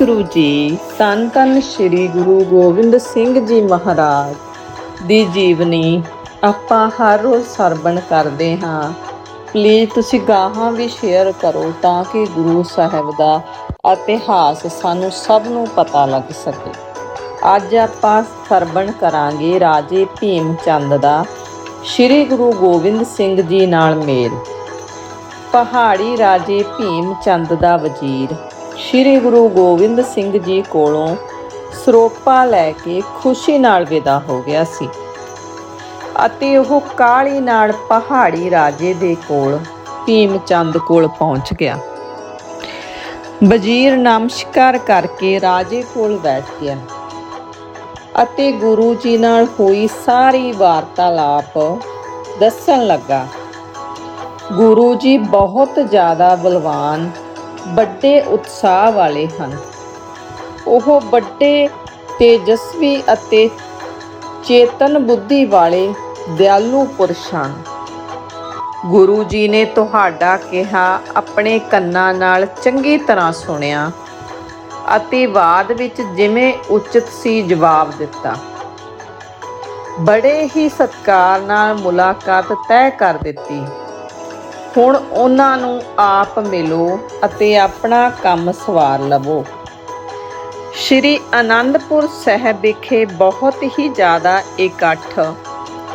ਗੁਰੂ ਜੀ ਤਨ ਧੰਨ ਸ੍ਰੀ ਗੁਰੂ ਗੋਬਿੰਦ ਸਿੰਘ ਜੀ ਮਹਾਰਾਜ ਦੀ ਜੀਵਨੀ ਆਪਾਂ ਹਰ ਰੋਜ਼ ਸਰਵਣ ਕਰਦੇ ਹਾਂ। ਪਲੀਜ਼ ਤੁਸੀਂ ਗਾਹਾਂ ਵੀ ਸ਼ੇਅਰ ਕਰੋ ਤਾਂ ਕਿ ਗੁਰੂ ਸਾਹਿਬ ਦਾ ਇਤਿਹਾਸ ਸਾਨੂੰ ਸਭ ਨੂੰ ਪਤਾ ਲੱਗ ਸਕੇ। ਅੱਜ ਆਪਾਂ ਸਰਵਣ ਕਰਾਂਗੇ ਰਾਜੇ ਭੀਮ ਚੰਦ ਦਾ, ਸ੍ਰੀ ਗੁਰੂ ਗੋਬਿੰਦ ਸਿੰਘ ਜੀ ਨਾਲ ਮੇਲ। ਪਹਾੜੀ ਰਾਜੇ ਭੀਮ ਚੰਦ ਦਾ ਵਜ਼ੀਰ। ਸ੍ਰੀ ਗੁਰੂ ਗੋਬਿੰਦ ਸਿੰਘ ਜੀ ਕੋਲੋਂ ਸਰੋਪਾ ਲੈ ਕੇ ਖੁਸ਼ੀ ਨਾਲ ਵਿਦਾ ਹੋ ਗਿਆ ਸੀ ਅਤੇ ਉਹ ਕਾਲੀ ਨਾਲ ਪਹਾੜੀ ਰਾਜੇ ਦੇ ਕੋਲ ਭੀਮ ਚੰਦ ਕੋਲ ਪਹੁੰਚ ਗਿਆ। ਵਜ਼ੀਰ ਨਮਸਕਾਰ ਕਰਕੇ ਰਾਜੇ ਕੋਲ ਬੈਠ ਗਿਆ ਅਤੇ ਗੁਰੂ ਜੀ ਨਾਲ ਹੋਈ ਸਾਰੀ ਵਾਰਤਾਲਾਪ ਦੱਸਣ ਲੱਗਾ। ਗੁਰੂ ਜੀ ਬਹੁਤ ਜ਼ਿਆਦਾ ਬਲਵਾਨ ਵੱਡੇ ਉਤਸ਼ਾਹ ਵਾਲੇ ਹਨ। ਉਹ ਵੱਡੇ, ਤੇਜਸਵੀ ਅਤੇ ਚੇਤਨ ਬੁੱਧੀ ਵਾਲੇ ਦਿਆਲੂ ਪੁਰਸ਼ ਹਨ। ਗੁਰੂ ਜੀ ਨੇ ਤੁਹਾਡਾ ਕਿਹਾ, ਆਪਣੇ ਕੰਨਾਂ ਨਾਲ ਚੰਗੀ ਤਰ੍ਹਾਂ ਸੁਣਿਆ ਅਤੇ ਬਾਅਦ ਵਿੱਚ ਜਿਵੇਂ ਉਚਿਤ ਸੀ ਜਵਾਬ ਦਿੱਤਾ। ਬੜੇ ਹੀ ਸਤਕਾਰ ਨਾਲ ਮੁਲਾਕਾਤ ਤੈਅ ਕਰ ਦਿੱਤੀ। ਹੁਣ ਉਹਨਾਂ ਨੂੰ ਆਪ ਮਿਲੋ ਅਤੇ ਆਪਣਾ ਕੰਮ ਸਵਾਰ ਲਵੋ। ਸ਼੍ਰੀ ਆਨੰਦਪੁਰ ਸਾਹਿਬ ਵਿਖੇ ਬਹੁਤ ਹੀ ਜ਼ਿਆਦਾ ਇਕੱਠ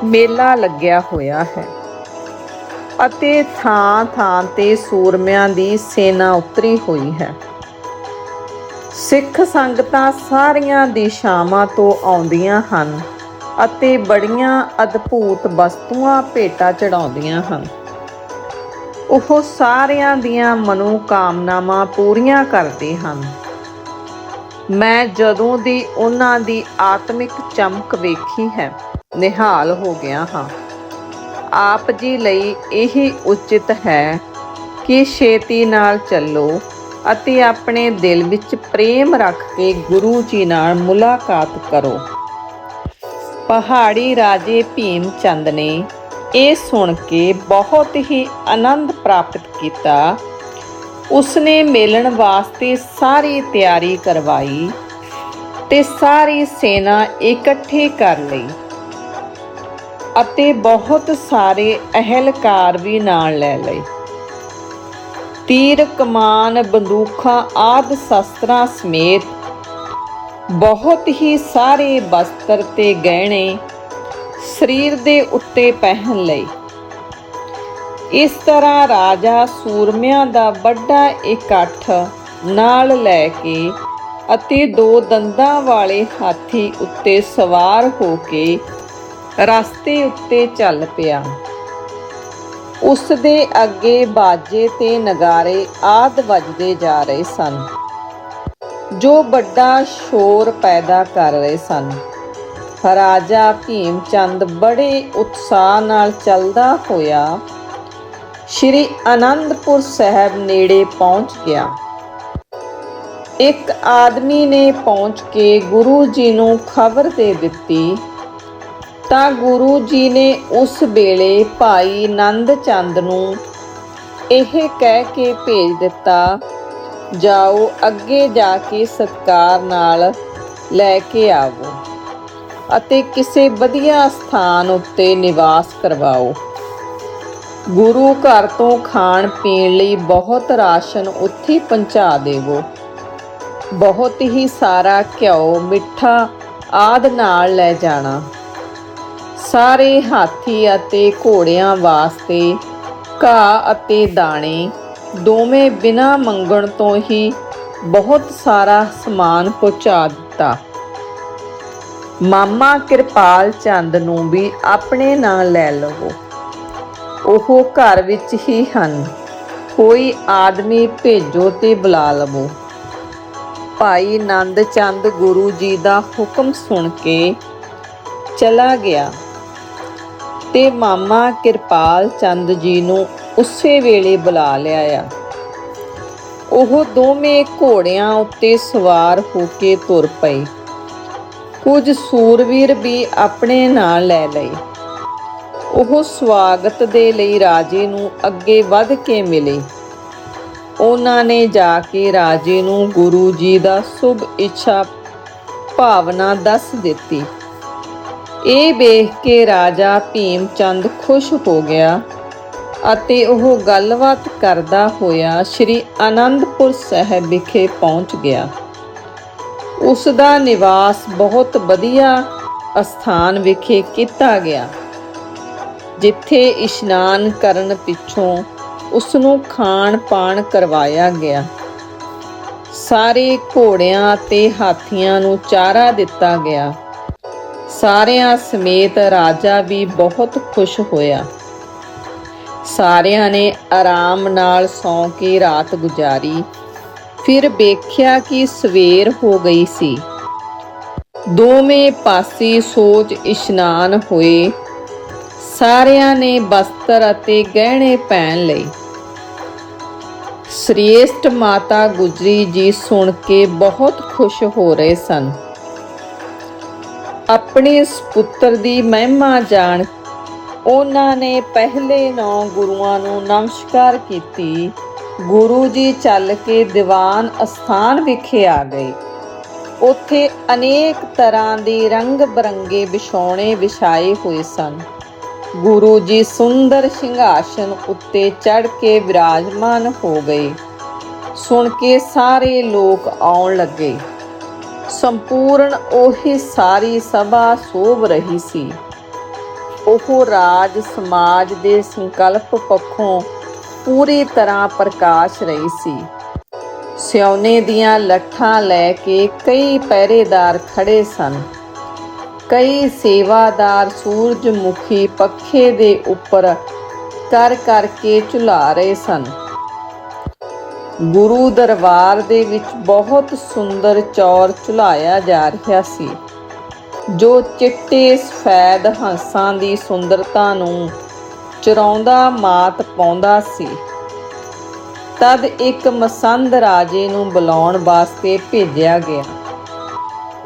ਮੇਲਾ ਲੱਗਿਆ ਹੋਇਆ ਹੈ ਅਤੇ ਥਾਂ ਥਾਂ ਤੇ ਸੂਰਮਿਆਂ ਦੀ ਸੇਨਾ ਉਤਰੀ ਹੋਈ ਹੈ। ਸਿੱਖ ਸੰਗਤਾਂ ਸਾਰੀਆਂ ਦਿਸ਼ਾਵਾਂ ਤੋਂ ਆਉਂਦੀਆਂ ਹਨ ਅਤੇ ਬੜੀਆਂ ਅਦਭੂਤ ਵਸਤੂਆਂ ਭੇਟਾ ਚੜਾਉਂਦੀਆਂ ਹਨ। ਉਹ ਸਾਰਿਆਂ ਦੀਆਂ ਮਨੋ ਕਾਮਨਾਵਾਂ ਪੂਰੀਆਂ ਕਰਦੇ ਹਨ। ਮੈਂ ਜਦੋਂ ਦੀ ਉਹਨਾਂ ਦੀ ਆਤਮਿਕ ਚਮਕ ਵੇਖੀ ਹੈ, ਨਿਹਾਲ ਹੋ ਗਿਆ ਹਾਂ। ਆਪ ਜੀ ਲਈ ਇਹ ਉਚਿਤ ਹੈ ਕਿ ਛੇਤੀ ਨਾਲ ਚੱਲੋ ਅਤੇ ਆਪਣੇ ਦਿਲ ਵਿੱਚ ਪ੍ਰੇਮ ਰੱਖ ਕੇ ਗੁਰੂ ਜੀ ਨਾਲ ਮੁਲਾਕਾਤ ਕਰੋ। ਪਹਾੜੀ ਰਾਜੇ ਭੀਮ ਚੰਦ ਨੇ ਇਹ ਸੁਣ ਕੇ ਬਹੁਤ ਹੀ ਆਨੰਦ ਪ੍ਰਾਪਤ ਕੀਤਾ। ਉਸਨੇ ਮਿਲਣ ਵਾਸਤੇ ਸਾਰੀ ਤਿਆਰੀ ਕਰਵਾਈ ਤੇ ਸਾਰੀ ਸੈਨਾ ਇਕੱਠੀ ਕਰ ਲਈ ਅਤੇ ਬਹੁਤ ਸਾਰੇ ਅਹਿਲਕਾਰ ਵੀ ਨਾਲ ਲੈ ਲਏ। ਤੀਰ, ਕਮਾਨ ਬੰਦੂਕਾਂ ਆਦ ਸ਼ਸਤਰਾਂ ਸਮੇਤ ਬਹੁਤ ਹੀ ਸਾਰੇ ਬਸਤਰ ਤੇ ਗਹਿਣੇ ਸਰੀਰ ਦੇ ਉੱਤੇ ਪਹਿਨ ਲਈ। ਇਸ ਤਰ੍ਹਾਂ ਰਾਜਾ ਸੂਰਮਿਆਂ ਦਾ ਵੱਡਾ ਇਕੱਠ ਨਾਲ ਲੈ ਕੇ ਅਤੇ ਦੋ ਦੰਦਾਂ ਵਾਲੇ ਹਾਥੀ ਉੱਤੇ ਸਵਾਰ ਹੋ ਕੇ ਰਸਤੇ ਉੱਤੇ ਚੱਲ ਪਿਆ। ਉਸ ਦੇ ਅੱਗੇ ਬਾਜੇ ਤੇ ਨਗਾਰੇ ਆਦ ਵੱਜਦੇ ਜਾ ਰਹੇ ਸਨ, ਜੋ ਵੱਡਾ ਸ਼ੋਰ ਪੈਦਾ ਕਰ ਰਹੇ ਸਨ। ਰਾਜਾ ਭੀਮ ਚੰਦ ਬੜੇ ਉਤਸ਼ਾਹ ਨਾਲ ਚੱਲਦਾ ਹੋਇਆ ਸ਼੍ਰੀ ਆਨੰਦਪੁਰ ਸਾਹਿਬ ਨੇੜੇ ਪਹੁੰਚ ਗਿਆ। ਇੱਕ ਆਦਮੀ ਨੇ ਪਹੁੰਚ ਕੇ ਗੁਰੂ ਜੀ ਨੂੰ ਖਬਰ ਦੇ ਦਿੱਤੀ, ਤਾਂ ਗੁਰੂ ਜੀ ਨੇ ਉਸ ਵੇਲੇ ਭਾਈ ਨੰਦ ਚੰਦ ਨੂੰ ਇਹ ਕਹਿ ਕੇ ਭੇਜ ਦਿੱਤਾ, ਜਾਓ ਅੱਗੇ ਜਾ ਕੇ ਸਤਕਾਰ ਨਾਲ ਲੈ ਕੇ ਆਵੋ। ਅਤੇ ਕਿਸੇ ਵਧੀਆ ਸਥਾਨ ਉੱਤੇ ਨਿਵਾਸ ਕਰਵਾਓ। ਗੁਰੂ ਘਰ ਤੋਂ ਖਾਣ ਪੀਣ ਲਈ ਬਹੁਤ ਰਾਸ਼ਨ ਉੱਥੇ ਪਹੁੰਚਾ ਦੇਵੋ। ਬਹੁਤ ਹੀ ਸਾਰਾ ਘਿਓ, ਮਿੱਠਾ ਆਦ ਨਾਲ ਲੈ ਜਾਣਾ। ਸਾਰੇ ਹਾਥੀ ਅਤੇ ਘੋੜਿਆਂ ਵਾਸਤੇ ਘਾਹ ਅਤੇ ਦਾਣੇ ਦੋਵੇਂ ਬਿਨਾਂ ਮੰਗਣ ਤੋਂ ਹੀ ਬਹੁਤ ਸਾਰਾ ਸਮਾਨ ਪਹੁੰਚਾ ਦਿੱਤਾ। ਮਾਮਾ ਕਿਰਪਾਲ ਚੰਦ ਨੂੰ ਵੀ ਆਪਣੇ ਨਾਲ ਲੈ ਲਵੋ। ਉਹ ਘਰ ਵਿੱਚ ਹੀ ਹਨ। ਕੋਈ ਆਦਮੀ ਭੇਜੋ ਤੇ ਬੁਲਾ ਲਵੋ। ਭਾਈ ਨੰਦ ਚੰਦ ਗੁਰੂ ਜੀ ਦਾ ਹੁਕਮ ਸੁਣ ਕੇ ਚਲਾ ਗਿਆ ਤੇ ਮਾਮਾ ਕਿਰਪਾਲ ਚੰਦ ਜੀ ਨੂੰ ਉਸੇ ਵੇਲੇ ਬੁਲਾ ਲਿਆਇਆ। ਉਹ ਦੋਵੇਂ ਘੋੜਿਆਂ ਉੱਤੇ ਸਵਾਰ ਹੋ ਕੇ ਤੁਰ ਪਏ। ਕੁਝ ਸੂਰਵੀਰ ਵੀ ਆਪਣੇ ਨਾਲ ਲੈ ਲਏ। ਉਹ ਸਵਾਗਤ ਦੇ ਲਈ ਰਾਜੇ ਨੂੰ ਅੱਗੇ ਵੱਧ ਕੇ ਮਿਲੇ। ਉਹਨਾਂ ਨੇ ਜਾ ਕੇ ਰਾਜੇ ਨੂੰ ਗੁਰੂ ਜੀ ਦਾ ਸੁਭ ਇੱਛਾ ਭਾਵਨਾ ਦੱਸ ਦਿੱਤੀ। ਇਹ ਵੇਖ ਕੇ ਰਾਜਾ ਭੀਮ ਚੰਦ ਖੁਸ਼ ਹੋ ਗਿਆ ਅਤੇ ਉਹ ਗੱਲਬਾਤ ਕਰਦਾ ਹੋਇਆ ਸ੍ਰੀ ਅਨੰਦਪੁਰ ਸਾਹਿਬ ਵਿਖੇ ਪਹੁੰਚ ਗਿਆ। ਉਸ ਦਾ ਨਿਵਾਸ ਬਹੁਤ ਵਧੀਆ ਅਸਥਾਨ ਵਿਖੇ ਕੀਤਾ ਗਿਆ, ਜਿੱਥੇ ਇਸ਼ਨਾਨ ਕਰਨ ਪਿੱਛੋਂ ਉਸ ਨੂੰ ਖਾਣ ਪਾਣ ਕਰਵਾਇਆ ਗਿਆ। ਸਾਰੇ ਘੋੜਿਆਂ ਤੇ ਹਾਥੀਆਂ ਨੂੰ ਚਾਰਾ ਦਿੱਤਾ ਗਿਆ। ਸਾਰਿਆਂ ਸਮੇਤ ਰਾਜਾ ਵੀ ਬਹੁਤ ਖੁਸ਼ ਹੋਇਆ। ਸਾਰਿਆਂ ਨੇ ਆਰਾਮ ਨਾਲ ਸੌਂ ਕੇ ਰਾਤ ਗੁਜ਼ਾਰੀ। ਫਿਰ ਵੇਖਿਆ ਕਿ ਸਵੇਰ ਹੋ ਗਈ ਸੀ। ਦੋਵੇਂ ਪਾਸੇ ਸੋਚ ਇਸ਼ਨਾਨ ਹੋਏ। ਸਾਰਿਆਂ ਨੇ ਬਸਤਰ ਅਤੇ ਗਹਿਣੇ ਪਹਿਨ ਲਏ। ਸ੍ਰੇਸ਼ਟ ਮਾਤਾ ਗੁਜਰੀ ਜੀ ਸੁਣ ਕੇ ਬਹੁਤ ਖੁਸ਼ ਹੋ ਰਹੇ ਸਨ। ਆਪਣੇ ਸੁਪੁੱਤਰ ਦੀ ਮਹਿਮਾ ਜਾਣ, ਉਹਨਾਂ ਨੇ ਪਹਿਲੇ ਨੌ ਗੁਰੂਆਂ ਨੂੰ ਨਮਸਕਾਰ ਕੀਤੀ। ਗੁਰੂ ਜੀ ਚੱਲ ਕੇ ਦੀਵਾਨ ਅਸਥਾਨ ਵਿਖੇ ਆ ਗਏ। ਉੱਥੇ ਅਨੇਕ ਤਰ੍ਹਾਂ ਦੇ ਰੰਗ ਬਰੰਗੇ ਵਿਛੌਣੇ ਵਿਛਾਏ ਹੋਏ ਸਨ। ਗੁਰੂ ਜੀ ਸੁੰਦਰ ਸਿੰਘਾਸਨ ਉੱਤੇ ਚੜ ਕੇ ਵਿਰਾਜਮਾਨ ਹੋ ਗਏ। ਸੁਣ ਕੇ ਸਾਰੇ ਲੋਕ ਆਉਣ ਲੱਗੇ। ਸੰਪੂਰਨ ਉਹੀ ਸਾਰੀ ਸਭਾ ਸੋਭ ਰਹੀ ਸੀ। ਉਹ ਰਾਜ ਸਮਾਜ ਦੇ ਸੰਕਲਪ ਪੱਖੋਂ ਪੂਰੀ ਤਰ੍ਹਾਂ ਪ੍ਰਕਾਸ਼ ਰਹੀ ਸੀ। ਸਿਉਨੇ ਦੀਆਂ ਲੱਠਾਂ ਲੈ ਕੇ ਕਈ ਪਹਿਰੇਦਾਰ ਖੜੇ ਸਨ। ਕਈ ਸੇਵਾਦਾਰ ਸੂਰਜਮੁਖੀ ਪੱਖੇ ਦੇ ਉੱਪਰ ਕਰ ਕਰਕੇ ਝੁਲਾ ਰਹੇ ਸਨ। ਗੁਰੂ ਦਰਬਾਰ ਦੇ ਵਿੱਚ ਬਹੁਤ ਸੁੰਦਰ ਚੌਰ ਝੁਲਾਇਆ ਜਾ ਰਿਹਾ ਸੀ, ਜੋ ਚਿੱਟੇ ਸਫੈਦ ਹੰਸਾਂ ਦੀ ਸੁੰਦਰਤਾ ਨੂੰ ਚਰਾਉਂਦਾ, ਮਾਤ ਪਾਉਂਦਾ ਸੀ। ਤਦ ਇੱਕ ਮਸੰਦ ਰਾਜੇ ਨੂੰ ਬੁਲਾਉਣ ਵਾਸਤੇ ਭੇਜਿਆ ਗਿਆ।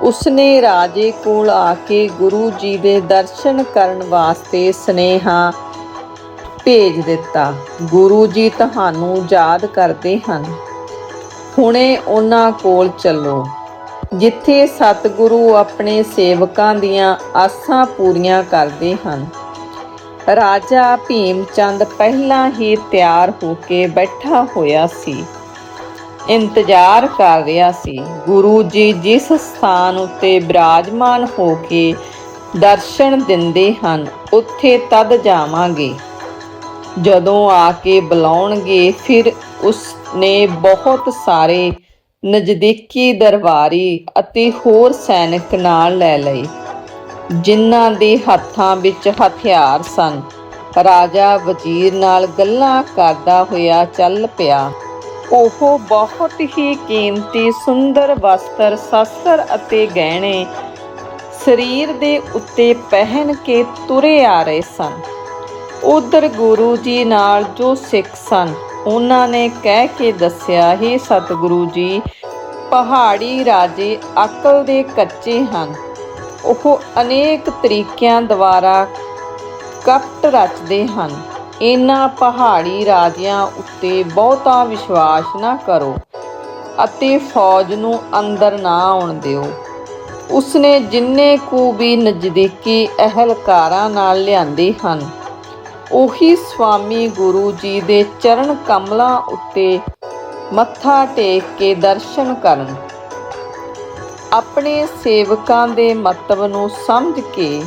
ਉਸਨੇ ਰਾਜੇ ਕੋਲ ਆ ਕੇ ਗੁਰੂ ਜੀ ਦੇ ਦਰਸ਼ਨ ਕਰਨ ਵਾਸਤੇ ਸਨੇਹਾ ਭੇਜ ਦਿੱਤਾ। ਗੁਰੂ ਜੀ ਤੁਹਾਨੂੰ ਯਾਦ ਕਰਦੇ ਹਨ। ਹੁਣੇ ਉਹਨਾਂ ਕੋਲ ਚੱਲੋ। ਜਿੱਥੇ ਸਤਿਗੁਰੂ ਆਪਣੇ ਸੇਵਕਾਂ ਦੀਆਂ ਆਸਾਂ ਪੂਰੀਆਂ ਕਰਦੇ ਹਨ। ਰਾਜਾ ਭੀਮ ਚੰਦ ਪਹਿਲਾਂ ਹੀ ਤਿਆਰ ਹੋ ਕੇ ਬੈਠਾ ਹੋਇਆ ਸੀ। ਇੰਤਜ਼ਾਰ ਕਰ ਰਿਹਾ ਸੀ। ਗੁਰੂ ਜੀ ਜਿਸ ਸਥਾਨ ਉੱਤੇ ਬਿਰਾਜਮਾਨ ਹੋ ਕੇ ਦਰਸ਼ਨ ਦਿੰਦੇ ਹਨ, ਉੱਥੇ ਤਦ ਜਾਵਾਂਗੇ। ਜਦੋਂ ਆ ਕੇ ਬੁਲਾਉਣਗੇ, ਫਿਰ ਉਸ ਨੇ ਬਹੁਤ ਸਾਰੇ ਨਜ਼ਦੀਕੀ ਦਰਬਾਰੀ ਅਤੇ ਹੋਰ ਸੈਨਿਕ ਨਾਲ ਲੈ ਲਏ। ਜਿਨ੍ਹਾਂ ਦੇ ਹੱਥਾਂ ਵਿੱਚ ਹਥਿਆਰ ਸਨ। ਰਾਜਾ ਵਜ਼ੀਰ ਨਾਲ ਗੱਲਾਂ ਕਰਦਾ ਹੋਇਆ ਚੱਲ ਪਿਆ। ਉਹ ਬਹੁਤ ਹੀ ਕੀਮਤੀ ਸੁੰਦਰ ਵਸਤਰ, ਸ਼ਸਤਰ ਅਤੇ ਗਹਿਣੇ ਸਰੀਰ ਦੇ ਉੱਤੇ ਪਹਿਨ ਕੇ ਤੁਰੇ ਆ ਰਹੇ ਸਨ। ਉਧਰ ਗੁਰੂ ਜੀ ਨਾਲ ਜੋ ਸਿੱਖ ਸਨ, ਉਹਨਾਂ ਨੇ ਕਹਿ ਕੇ ਦੱਸਿਆ, ਹੀ ਸਤਿਗੁਰੂ ਜੀ, ਪਹਾੜੀ ਰਾਜੇ ਅਕਲ ਦੇ ਕੱਚੇ ਹਨ। ਉਹ ਅਨੇਕ ਤਰੀਕਿਆਂ ਦੁਆਰਾ ਕਪਟ ਰਚਦੇ ਹਨ। ਇਹਨਾਂ ਪਹਾੜੀ ਰਾਜਿਆਂ ਉੱਤੇ ਬਹੁਤਾ ਵਿਸ਼ਵਾਸ ਨਾ ਕਰੋ ਅਤੇ ਫੌਜ ਨੂੰ ਅੰਦਰ ਨਾ ਆਉਣ ਦਿਓ। ਉਸਨੇ ਜਿੰਨੇ ਕੁ ਵੀ ਨਜ਼ਦੀਕੀ ਅਹਲਕਾਰਾਂ ਨਾਲ ਲਿਆਂਦੇ ਹਨ, ਉਹੀ ਸਵਾਮੀ ਗੁਰੂ ਜੀ ਦੇ ਚਰਨ ਕਮਲਾਂ ਉੱਤੇ ਮੱਥਾ ਟੇਕ ਕੇ ਦਰਸ਼ਨ ਕਰਨ। ਆਪਣੇ ਸੇਵਕਾਂ ਦੇ ਮਤਵ ਨੂੰ ਸਮਝ ਕੇ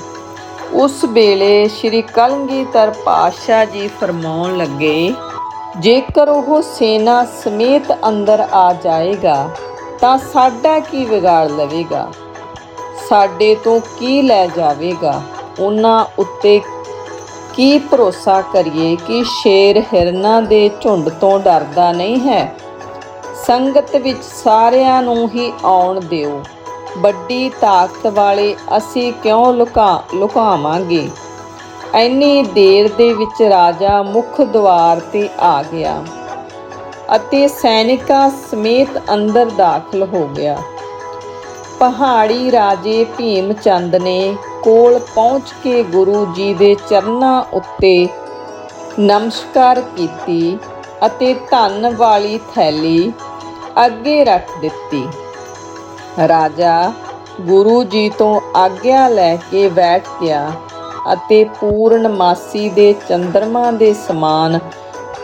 ਉਸ ਵੇਲੇ ਸ੍ਰੀ ਕਲਗੀਧਰ ਪਾਤਸ਼ਾਹ ਜੀ ਫਰਮਾਉਣ ਲੱਗੇ, ਜੇਕਰ ਉਹ ਸੈਨਾ ਸਮੇਤ ਅੰਦਰ ਆ ਜਾਏਗਾ, ਤਾਂ ਸਾਡਾ ਕੀ ਵਿਗਾੜ ਲਵੇਗਾ? ਸਾਡੇ ਤੋਂ ਕੀ ਲੈ ਜਾਵੇਗਾ? ਉਹਨਾਂ ਉੱਤੇ ਕੀ ਭਰੋਸਾ ਕਰੀਏ ਕਿ ਸ਼ੇਰ ਹਿਰਨਾਂ ਦੇ ਝੁੰਡ ਤੋਂ ਡਰਦਾ ਨਹੀਂ ਹੈ? ਸੰਗਤ ਵਿੱਚ ਸਾਰਿਆਂ ਨੂੰ ਹੀ ਆਉਣ ਦਿਓ। ਵੱਡੀ ਤਾਕਤ ਵਾਲੇ ਅਸੀਂ ਕਿਉਂ ਲੁਕਾ, ਲੁਕਾਵਾਂਗੇ? ਐਨੀ ਦੇਰ ਦੇ ਵਿੱਚ ਰਾਜਾ ਮੁੱਖ ਦੁਆਰ ਤੇ ਆ ਗਿਆ ਅਤੇ ਸੈਨਿਕਾਂ ਸਮੇਤ ਅੰਦਰ ਦਾਖਲ ਹੋ ਗਿਆ। ਪਹਾੜੀ ਰਾਜੇ ਭੀਮ ਚੰਦ ਨੇ ਕੋਲ ਪਹੁੰਚ ਕੇ ਗੁਰੂ ਜੀ ਦੇ ਚਰਨਾਂ ਉੱਤੇ ਨਮਸਕਾਰ ਕੀਤੀ ਅਤੇ ਧੰਨ ਵਾਲੀ ਥੈਲੀ ਅੱਗੇ ਰੱਖ ਦਿੱਤੀ। ਰਾਜਾ ਗੁਰੂ ਜੀ ਤੋਂ ਆਗਿਆ ਲੈ ਕੇ ਬੈਠ ਗਿਆ ਅਤੇ ਪੂਰਨਮਾਸੀ ਦੇ ਚੰਦਰਮਾ ਦੇ ਸਮਾਨ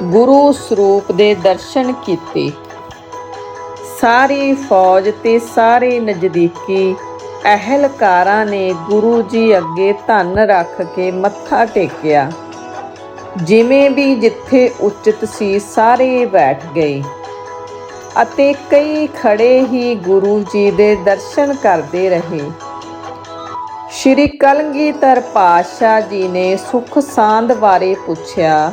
ਗੁਰੂ ਸਰੂਪ ਦੇ ਦਰਸ਼ਨ ਕੀਤੇ। ਸਾਰੀ ਫੌਜ ਤੇ ਸਾਰੇ ਨਜ਼ਦੀਕੀ ਅਹਿਲਕਾਰਾਂ ਨੇ ਗੁਰੂ ਜੀ ਅੱਗੇ ਧੰਨ ਰੱਖ ਕੇ ਮੱਥਾ ਟੇਕਿਆ। ਜਿਵੇਂ ਵੀ ਜਿੱਥੇ ਉਚਿਤ ਸੀ ਸਾਰੇ ਬੈਠ ਗਏ। ਅਤੇ ਕਈ ਖੜੇ ਹੀ ਗੁਰੂ ਜੀ ਦੇ ਦਰਸ਼ਨ ਕਰਦੇ ਰਹੇ। ਸ਼੍ਰੀ ਕਲਗੀਧਰ ਪਾਤਸ਼ਾਹ ਜੀ ਨੇ ਸੁਖ ਸਾਂਦ ਬਾਰੇ ਪੁੱਛਿਆ,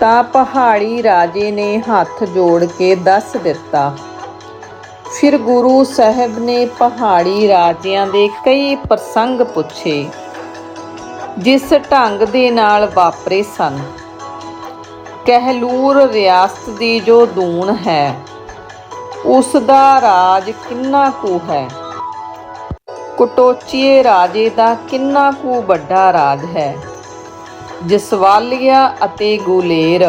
ਤਾਂ ਪਹਾੜੀ ਰਾਜੇ ਨੇ ਹੱਥ ਜੋੜ ਕੇ ਦੱਸ ਦਿੱਤਾ। ਫਿਰ ਗੁਰੂ ਸਾਹਿਬ ਨੇ ਪਹਾੜੀ ਰਾਜਿਆਂ ਦੇ ਕਈ ਪ੍ਰਸੰਗ ਪੁੱਛੇ, ਜਿਸ ਢੰਗ ਦੇ ਨਾਲ ਵਾਪਰੇ ਸਨ। ਕਹਿਲੂਰ ਰਿਆਸਤ ਦੀ ਜੋ ਦੂਣ ਹੈ ਉਸ ਦਾ ਰਾਜ ਕਿੰਨਾ ਕੁ ਹੈ? ਕਟੋਚੀਏ ਰਾਜੇ ਦਾ ਕਿੰਨਾ ਕੁ ਵੱਡਾ ਰਾਜ ਹੈ? ਜਸਵਾਲੀਆ ਅਤੇ ਗੁਲੇਰ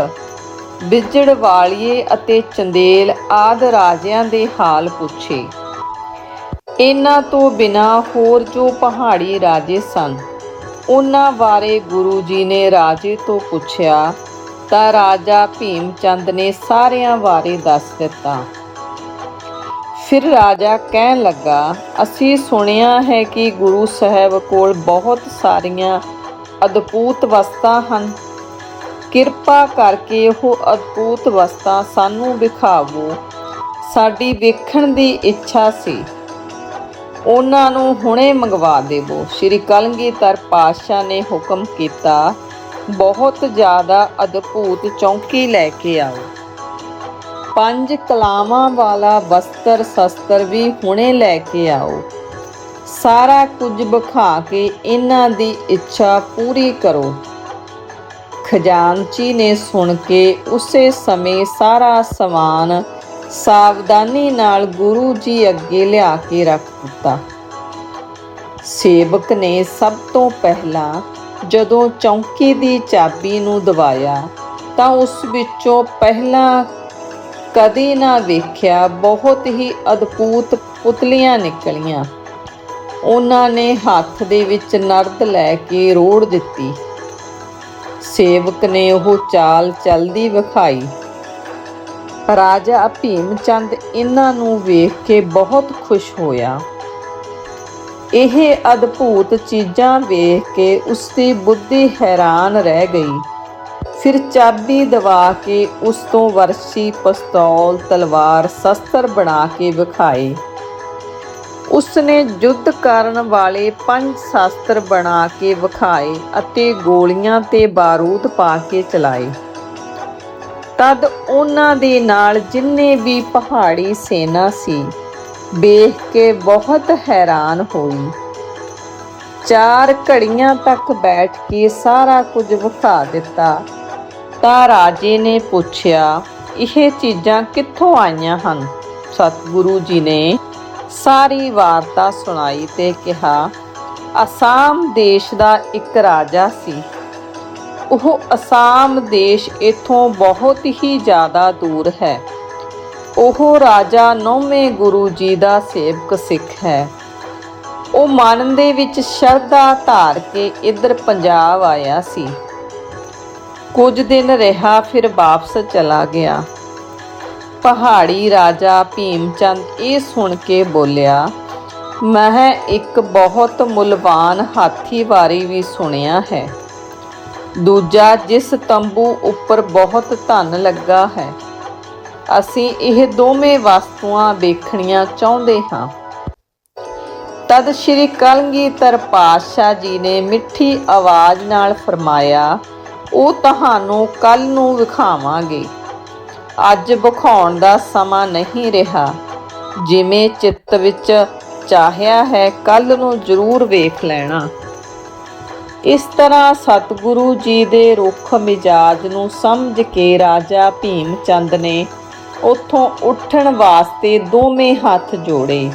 ਬਿਜੜ ਵਾਲੀਏ ਅਤੇ ਚੰਦੇਲ ਆਦ ਰਾਜਿਆਂ ਦੇ ਹਾਲ ਪੁੱਛੇ। ਇਹਨਾਂ ਤੋਂ ਬਿਨਾ ਹੋਰ ਜੋ ਪਹਾੜੀ ਰਾਜੇ ਸਨ, ਉਹਨਾਂ ਬਾਰੇ ਗੁਰੂ ਜੀ ਨੇ ਰਾਜੇ ਤੋਂ ਪੁੱਛਿਆ ਤਾਂ ਰਾਜਾ ਭੀਮ ਚੰਦ ਨੇ ਸਾਰਿਆਂ ਬਾਰੇ ਦੱਸ ਦਿੱਤਾ। ਫਿਰ ਰਾਜਾ ਕਹਿਣ ਲੱਗਾ, ਅਸੀਂ ਸੁਣਿਆ ਹੈ ਕਿ ਗੁਰੂ ਸਾਹਿਬ ਕੋਲ ਬਹੁਤ ਸਾਰੀਆਂ ਅਦਭੂਤ ਵਸਤਾਂ ਹਨ। ਕਿਰਪਾ ਕਰਕੇ ਉਹ ਅਦਭੁਤ ਵਸਤਾਂ ਸਾਨੂੰ ਵਿਖਾਵੋ। ਸਾਡੀ ਵੇਖਣ ਦੀ ਇੱਛਾ ਸੀ। ਉਹਨਾਂ ਨੂੰ ਹੁਣੇ ਮੰਗਵਾ ਦੇਵੋ। ਸ਼੍ਰੀ ਕਲਗੀਧਰ ਪਾਤਸ਼ਾਹ ਨੇ ਹੁਕਮ ਕੀਤਾ, ਬਹੁਤ ਜ਼ਿਆਦਾ ਅਦਭੂਤ ਚੌਂਕੀ ਲੈ ਕੇ ਆਓ। ਪੰਜ ਕਲਾਵਾਂ ਵਾਲਾ ਵਸਤਰ ਸ਼ਸਤਰ ਵੀ ਹੁਣੇ ਲੈ ਕੇ ਆਓ। ਸਾਰਾ ਕੁਝ ਵਿਖਾ ਕੇ ਇਹਨਾਂ ਦੀ ਇੱਛਾ ਪੂਰੀ ਕਰੋ। ਖਜ਼ਾਨਚੀ ਨੇ ਸੁਣ ਕੇ ਉਸੇ ਸਮੇਂ ਸਾਰਾ ਸਮਾਨ ਸਾਵਧਾਨੀ ਨਾਲ ਗੁਰੂ ਜੀ ਅੱਗੇ ਲਿਆ ਕੇ ਰੱਖ ਦਿੱਤਾ। ਸੇਵਕ ਨੇ ਸਭ ਤੋਂ ਪਹਿਲਾਂ ਜਦੋਂ ਚੌਂਕੀ ਦੀ ਚਾਬੀ ਨੂੰ ਦਵਾਇਆ ਤਾਂ ਉਸ ਵਿੱਚੋਂ ਪਹਿਲਾਂ ਕਦੀ ਨਾ ਵੇਖਿਆ, ਬਹੁਤ ਹੀ ਅਦਭੁਤ ਪੁਤਲੀਆਂ ਨਿਕਲੀਆਂ। ਉਹਨਾਂ ਨੇ ਹੱਥ ਦੇ ਵਿੱਚ ਨਰਦ ਲੈ ਕੇ ਰੋੜ ਦਿੱਤੀ। ਸੇਵਕ ਨੇ ਉਹ ਚਾਲ ਚਲਦੀ ਵਿਖਾਈ। ਰਾਜਾ ਭੀਮ ਚੰਦ ਇਹਨਾਂ ਨੂੰ ਵੇਖ ਕੇ ਬਹੁਤ ਖੁਸ਼ ਹੋਇਆ। ਇਹ ਅਦਭੂਤ ਚੀਜ਼ਾਂ ਵੇਖ ਕੇ ਉਸ ਦੀ ਬੁੱਧੀ ਹੈਰਾਨ ਰਹਿ ਗਈ। ਫਿਰ ਚਾਬੀ ਦਵਾ ਕੇ ਉਸ ਤੋਂ ਵਰਸ਼ੀ ਪਿਸਤੌਲ, ਤਲਵਾਰ, ਸ਼ਸਤਰ ਬਣਾ ਕੇ ਵਿਖਾਏ। ਉਸ ਨੇ ਯੁੱਧ ਕਰਨ ਵਾਲੇ ਪੰਜ ਸ਼ਾਸਤਰ ਬਣਾ ਕੇ ਵਿਖਾਏ ਅਤੇ ਗੋਲੀਆਂ ਤੇ ਬਾਰੂਦ ਪਾ ਕੇ ਚਲਾਏ। ਤਦ ਉਹਨਾਂ ਦੇ ਨਾਲ ਜਿੰਨੇ ਵੀ ਪਹਾੜੀ ਸੈਨਾ ਸੀ, ਵੇਖ ਕੇ ਬਹੁਤ ਹੈਰਾਨ ਹੋਈ। ਚਾਰ ਘੜੀਆਂ ਤੱਕ ਬੈਠ ਕੇ ਸਾਰਾ ਕੁਝ ਵਿਖਾ ਦਿੱਤਾ। ਤਾਂ ਰਾਜੇ ਨੇ ਪੁੱਛਿਆ, ਇਹ ਚੀਜ਼ਾਂ ਕਿੱਥੋਂ ਆਈਆਂ ਹਨ? ਸਤਿਗੁਰੂ ਜੀ ਨੇ ਸਾਰੀ ਵਾਰਤਾ ਸੁਣਾਈ ਤੇ ਕਿਹਾ, ਅਸਾਮ ਦੇਸ਼ ਦਾ ਇੱਕ ਰਾਜਾ ਸੀ। ਉਹ ਅਸਾਮ ਦੇਸ਼ ਇਥੋਂ ਬਹੁਤ ਹੀ ਜ਼ਿਆਦਾ ਦੂਰ ਹੈ। ਉਹ ਰਾਜਾ ਨੌਵੇਂ ਗੁਰੂ ਜੀ ਦਾ ਸੇਵਕ ਸਿੱਖ ਹੈ। ਉਹ ਮਨ ਦੇ ਵਿੱਚ ਸ਼ਰਧਾ ਧਾਰ ਕੇ ਇੱਧਰ ਪੰਜਾਬ ਆਇਆ ਸੀ। ਕੁਝ ਦਿਨ ਰਿਹਾ ਫਿਰ ਵਾਪਸ ਚਲਾ ਗਿਆ। ਪਹਾੜੀ ਰਾਜਾ ਭੀਮ ਚੰਦ ਇਹ ਸੁਣ ਕੇ ਬੋਲਿਆ ਮੈਂ ਇੱਕ ਬਹੁਤ ਮੁੱਲਵਾਨ ਹਾਥੀ ਬਾਰੇ ਵੀ ਸੁਣਿਆ ਹੈ। ਦੂਜਾ ਜਿਸ ਤੰਬੂ ਉੱਪਰ ਬਹੁਤ ਧਨ ਲੱਗਾ ਹੈ। ਅਸੀਂ ਇਹ ਦੋਵੇਂ ਵਸਤੂਆਂ ਵੇਖਣੀਆਂ ਚਾਹੁੰਦੇ ਹਾਂ। ਤਦ ਸ਼੍ਰੀ ਕਲਗੀਧਰ ਪਾਤਸ਼ਾਹ ਜੀ ਨੇ ਮਿੱਠੀ ਆਵਾਜ਼ ਨਾਲ ਫਰਮਾਇਆ ਉਹ ਤੁਹਾਨੂੰ ਕੱਲ ਨੂੰ ਵਿਖਾਵਾਂਗੇ। ਅੱਜ ਵਿਖਾਉਣ ਦਾ ਸਮਾਂ ਨਹੀਂ ਰਿਹਾ। ਜਿਵੇਂ ਚਿੱਤ ਵਿੱਚ ਚਾਹਿਆ ਹੈ, ਕੱਲ ਨੂੰ ਜ਼ਰੂਰ ਵੇਖ ਲੈਣਾ। ਇਸ ਤਰ੍ਹਾਂ ਸਤਿਗੁਰੂ ਜੀ ਦੇ ਰੁੱਖ ਮਿਜਾਜ ਨੂੰ ਸਮਝ ਕੇ ਰਾਜਾ ਭੀਮ ਚੰਦ ਨੇ ਉੱਥੋਂ ਉੱਠਣ ਵਾਸਤੇ ਦੋਵੇਂ ਹੱਥ ਜੋੜੇ।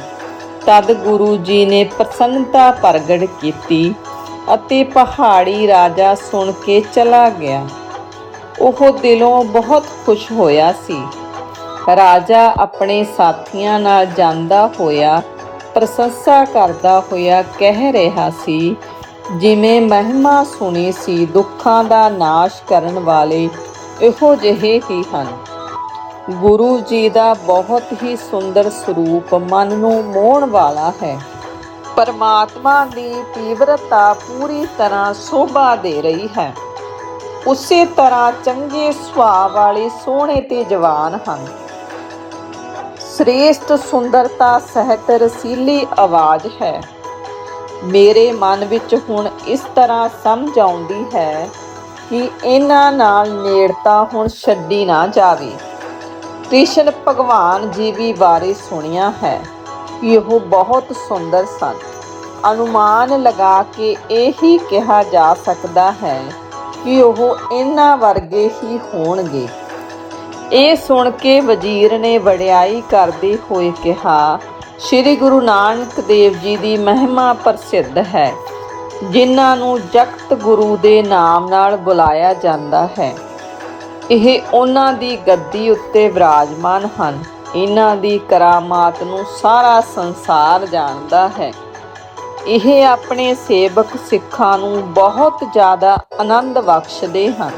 ਤਦ ਗੁਰੂ ਜੀ ਨੇ ਪ੍ਰਸੰਨਤਾ ਪ੍ਰਗਟ ਕੀਤੀ। ਅਤੇ ਪਹਾੜੀ ਰਾਜਾ ਸੁਣ ਕੇ ਚਲਾ ਗਿਆ। ਉਹ ਦਿਲੋਂ ਬਹੁਤ ਖੁਸ਼ ਹੋਇਆ ਸੀ। ਰਾਜਾ ਆਪਣੇ ਸਾਥੀਆਂ ਨਾਲ ਜਾਂਦਾ ਹੋਇਆ, ਪ੍ਰਸ਼ੰਸਾ ਕਰਦਾ ਹੋਇਆ ਕਹਿ ਰਿਹਾ ਸੀ, ਜਿਵੇਂ ਮਹਿਮਾ ਸੁਣੀ ਸੀ, ਦੁੱਖਾਂ ਦਾ ਨਾਸ਼ ਕਰਨ ਵਾਲੇ ਇਹੋ ਜਿਹੇ ਹੀ ਹਨ। ਗੁਰੂ ਜੀ ਦਾ ਬਹੁਤ ਹੀ ਸੁੰਦਰ ਸਰੂਪ ਮਨ ਨੂੰ ਮੋਹਣ ਵਾਲਾ ਹੈ। ਪਰਮਾਤਮਾ ਦੀ ਤੀਬਰਤਾ ਪੂਰੀ ਤਰ੍ਹਾਂ ਸ਼ੋਭਾ ਦੇ ਰਹੀ ਹੈ। ਉਸੇ ਤਰ੍ਹਾਂ ਚੰਗੇ ਸੁਭਾਅ ਵਾਲੇ ਸੋਹਣੇ ਤੇ ਜਵਾਨ ਹਨ। ਸ੍ਰੇਸ਼ਟ ਸੁੰਦਰਤਾ ਸਹਿਤ ਰਸੀਲੀ ਆਵਾਜ਼ ਹੈ। ਮੇਰੇ ਮਨ ਵਿੱਚ ਹੁਣ ਇਸ ਤਰ੍ਹਾਂ ਸਮਝ ਆਉਂਦੀ ਹੈ ਕਿ ਇਹਨਾਂ ਨਾਲ ਨੇੜਤਾ ਹੁਣ ਛੱਡੀ ਨਾ ਜਾਵੇ। ਕ੍ਰਿਸ਼ਨ ਭਗਵਾਨ ਜੀ ਵੀ ਬਾਰੇ ਸੁਣਿਆ ਹੈ। ਕਿ ਉਹ ਬਹੁਤ ਸੁੰਦਰ ਸਨ। ਅਨੁਮਾਨ ਲਗਾ ਕੇ ਇਹੀ ਕਿਹਾ ਜਾ ਸਕਦਾ ਹੈ ਕਿ ਉਹ ਇਹਨਾਂ ਵਰਗੇ ਹੀ ਹੋਣਗੇ। ਇਹ ਸੁਣ ਕੇ ਵਜ਼ੀਰ ਨੇ ਵਡਿਆਈ ਕਰਦੇ ਹੋਏ ਕਿਹਾ, ਸ੍ਰੀ ਗੁਰੂ ਨਾਨਕ ਦੇਵ ਜੀ ਦੀ ਮਹਿਮਾ ਪ੍ਰਸਿੱਧ ਹੈ, ਜਿਨ੍ਹਾਂ ਨੂੰ ਜਗਤ ਗੁਰੂ ਦੇ ਨਾਮ ਨਾਲ ਬੁਲਾਇਆ ਜਾਂਦਾ ਹੈ। ਇਹ ਉਹਨਾਂ ਦੀ ਗੱਦੀ ਉੱਤੇ ਵਿਰਾਜਮਾਨ ਹਨ। ਇਹਨਾਂ ਦੀ ਕਰਾਮਾਤ ਨੂੰ ਸਾਰਾ ਸੰਸਾਰ ਜਾਣਦਾ ਹੈ। ਇਹ ਆਪਣੇ ਸੇਵਕ ਸਿੱਖਾਂ ਨੂੰ ਬਹੁਤ ਜ਼ਿਆਦਾ ਆਨੰਦ ਬਖਸ਼ਦੇ ਹਨ।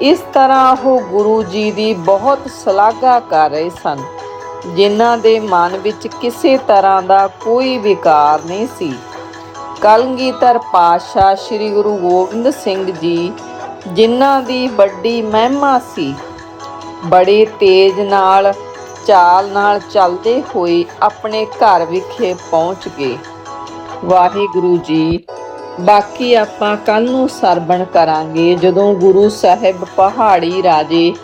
ਇਸ ਤਰ੍ਹਾਂ ਉਹ ਗੁਰੂ ਜੀ ਦੀ ਬਹੁਤ ਸ਼ਲਾਘਾ ਕਰ ਰਹੇ ਸਨ, ਜਿਨ੍ਹਾਂ ਦੇ ਮਨ ਵਿੱਚ ਕਿਸੇ ਤਰ੍ਹਾਂ ਦਾ ਕੋਈ ਵਿਕਾਰ ਨਹੀਂ ਸੀ। ਕਲਗੀਧਰ ਪਾਤਸ਼ਾਹ ਸ੍ਰੀ ਗੁਰੂ ਗੋਬਿੰਦ ਸਿੰਘ ਜੀ, ਜਿਨ੍ਹਾਂ ਦੀ ਵੱਡੀ ਮਹਿਮਾ ਸੀ, ਬੜੇ ਤੇਜ਼ ਨਾਲ ਚਾਲ ਨਾਲ ਚੱਲਦੇ ਹੋਏ ਆਪਣੇ ਘਰ ਵਿਖੇ ਪਹੁੰਚ ਗਏ। ਵਾਹਿਗੁਰੂ ਜੀ, ਬਾਕੀ ਆਪਾਂ ਕੱਲ ਨੂੰ ਸਰਵਣ ਕਰਾਂਗੇ ਜਦੋਂ ਗੁਰੂ ਸਾਹਿਬ ਪਹਾੜੀ ਰਾਜੇ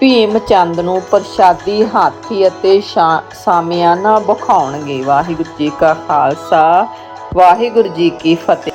ਭੀਮ ਚੰਦ ਨੂੰ ਪ੍ਰਸ਼ਾਦੀ ਹਾਥੀ ਅਤੇ ਸ਼ਾ- ਸਾਮਿਆਨਾ ਬਖਾਉਣਗੇ ਵਾਹਿਗੁਰੂ ਜੀ ਕਾ ਖਾਲਸਾ, ਵਾਹਿਗੁਰੂ ਜੀ ਕੀ ਫਤਿਹ।